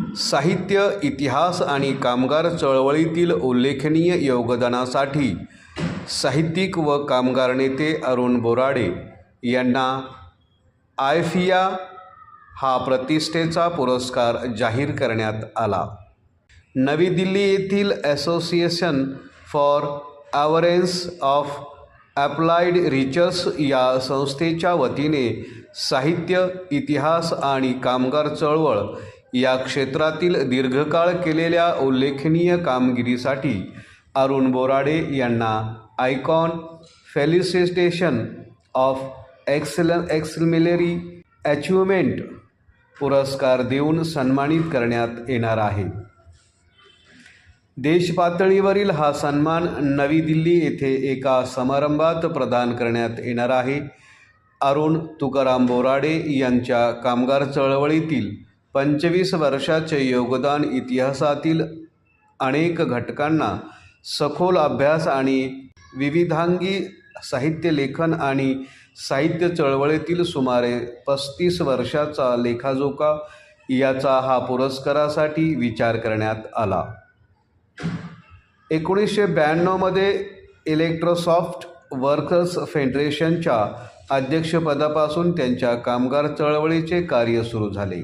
साहित्य इतिहास आणि कामगार चळवळीतील उल्लेखनीय योगदानासाठी साहित्यिक व कामगार नेते अरुण बोराडे यांना आयफिया हा प्रतिष्ठेचा पुरस्कार जाहीर करण्यात आला. नवी दिल्ली येथील association for awareness of applied research या संस्थेच्या वतीने साहित्य इतिहास आणि कामगार चळवळ या क्षेत्रातील दीर्घकाळ केलेल्या उल्लेखनीय कामगिरीसाठी अरुण बोराडे यांना icon felicitation of excel exemplary achievement पुरस्कार देऊन सन्मानित करण्यात येणार आहे. देशपातळीवरील हा सन्मान नवी दिल्ली येथे एका समारंभात प्रदान करण्यात येणार आहे. अरुण तुकाराम बोराडे यांच्या कामगार चळवळीतील पंचवीस वर्षाचे योगदान इतिहासातील अनेक घटकांना सखोल अभ्यास आणि विविधांगी साहित्य लेखन आणि साहित्य चळवळीतील सुमारे पस्तीस वर्षाचा लेखाजोखा याचा हा पुरस्कारासाठी विचार करण्यात आला. एकोणीसशे ब्याण्णवमध्ये इलेक्ट्रोसॉफ्ट वर्कर्स फेडरेशनच्या अध्यक्षपदापासून त्यांच्या कामगार चळवळीचे कार्य सुरू झाले.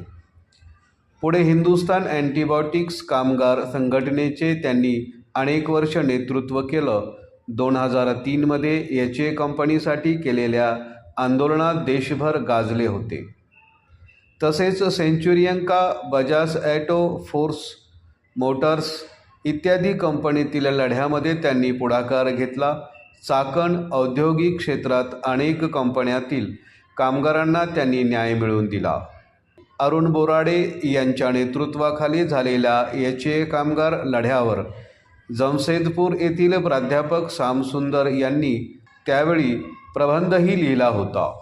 पुढे हिंदुस्तान अँटीबायोटिक्स कामगार संघटनेचे त्यांनी अनेक वर्ष नेतृत्व केलं. दोन हजार तीनमध्ये एच ए कंपनीसाठी केलेल्या आंदोलनात देशभर गाजले होते. तसेच Century Enka Bajaj auto Force Motors इत्यादी कंपनीतील लढ्यामध्ये त्यांनी पुढाकार घेतला. चाकण औद्योगिक क्षेत्रात अनेक कंपन्यातील कामगारांना त्यांनी न्याय मिळवून दिला. अरुण बोराडे यांच्या नेतृत्वाखाली झालेल्या एच ए कामगार लढ्यावर जमशेदपूर येथील प्राध्यापक सामसुंदर यांनी त्यावेळी प्रबंधही लिहिला होता.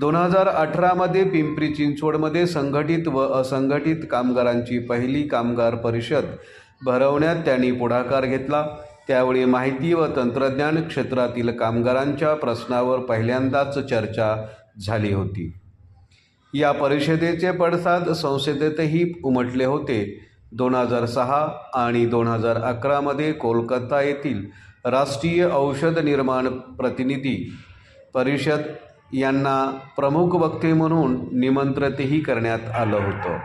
दोन हजार अठरामध्ये पिंपरी चिंचवडमध्ये संघटित व असंघटित कामगारांची पहिली कामगार परिषद भरवण्यात त्यांनी पुढाकार घेतला. त्यावेळी माहिती व तंत्रज्ञान क्षेत्रातील कामगारांच्या प्रश्नावर पहिल्यांदाच चर्चा झाली होती. या परिषदेचे पडसाद संसदेतही उमटले होते. दोन हजार सहा आणि दोन हजार अकरामध्ये कोलकाता येथील राष्ट्रीय औषध निर्माण प्रतिनिधी परिषद यांना प्रमुख वक्ते म्हणून निमंत्रितही करण्यात आलं होतं.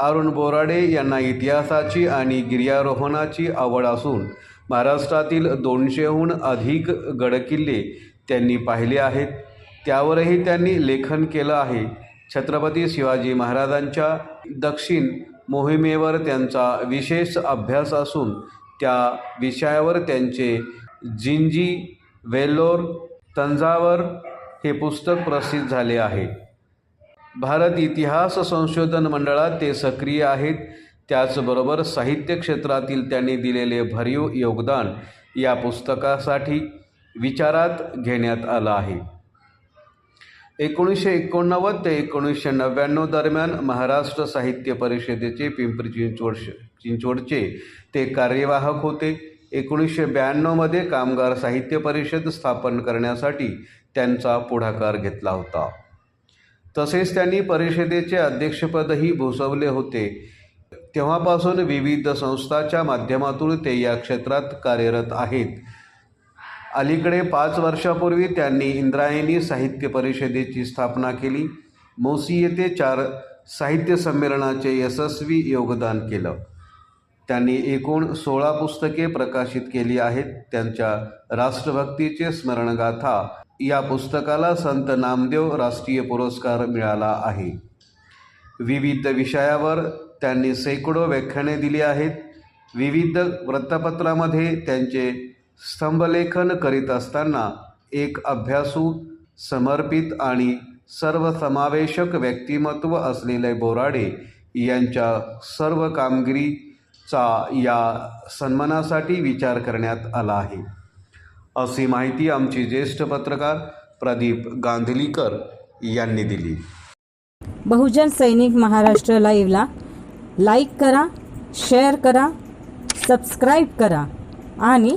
अरुण बोराडे यांना इतिहासाची आणि गिर्यारोहणाची आवड असून महाराष्ट्रातील दोनशेहून अधिक गडकिल्ले त्यांनी पाहिले आहेत. त्यावरही त्यांनी लेखन केलं आहे. छत्रपती शिवाजी महाराजांच्या दक्षिण मोहिमेवर त्यांचा विशेष अभ्यास असून त्या विषयावर त्यांचे जिंजी वेल्लोर तंजावर हे पुस्तक प्रसिद्ध झाले आहे. भारत इतिहास संशोधन मंडळात ते सक्रिय आहेत. त्याचबरोबर साहित्य क्षेत्रातील त्यांनी दिलेले भरीव योगदान या पुस्तकासाठी विचारात घेण्यात आलं आहे. एकोणीसशे एकोणनव्वद ते एकोणीसशे नव्याण्णव दरम्यान महाराष्ट्र साहित्य परिषदेचे पिंपरी चिंचवड चिंचवडचे ते कार्यवाहक होते. एकोणीसशे ब्याण्णवमध्ये कामगार साहित्य परिषद स्थापन करण्यासाठी त्यांचा पुढाकार घेतला होता. तसेच त्यांनी परिषदेचे अध्यक्षपदही भूषवले होते. तेव्हापासून विविध संस्थाच्या माध्यमातून ते या क्षेत्रात कार्यरत आहेत. अलीकडे पाच वर्षापूर्वी त्यांनी इंद्रायणी साहित्य परिषदेची स्थापना केली. मोसी येथे चार साहित्य संमेलनाचे यशस्वी योगदान केलं. त्यांनी एकूण सोळा पुस्तके प्रकाशित केली आहेत. त्यांच्या राष्ट्रभक्तीचे स्मरणगाथा या पुस्तकाला संत नामदेव राष्ट्रीय पुरस्कार मिळाला आहे. विविध विषयावर त्यांनी शेकडो व्याख्याने दिली आहेत. विविध वृत्तपत्रामध्ये त्यांचे स्तंभलेखन करीत असताना एक अभ्यासू समर्पित आणि सर्वसमावेशक व्यक्तिमत्व असलेले बोराडे यांच्या सर्व कामगिरीचा या सन्मानासाठी विचार करण्यात आला आहे. अशी माहिती आमचे ज्येष्ठ पत्रकार प्रदीप गांधलीकर यांनी दिली. बहुजन सैनिक महाराष्ट्र लाईव्हला लाईक करा शेअर करा सबस्क्राईब करा आणि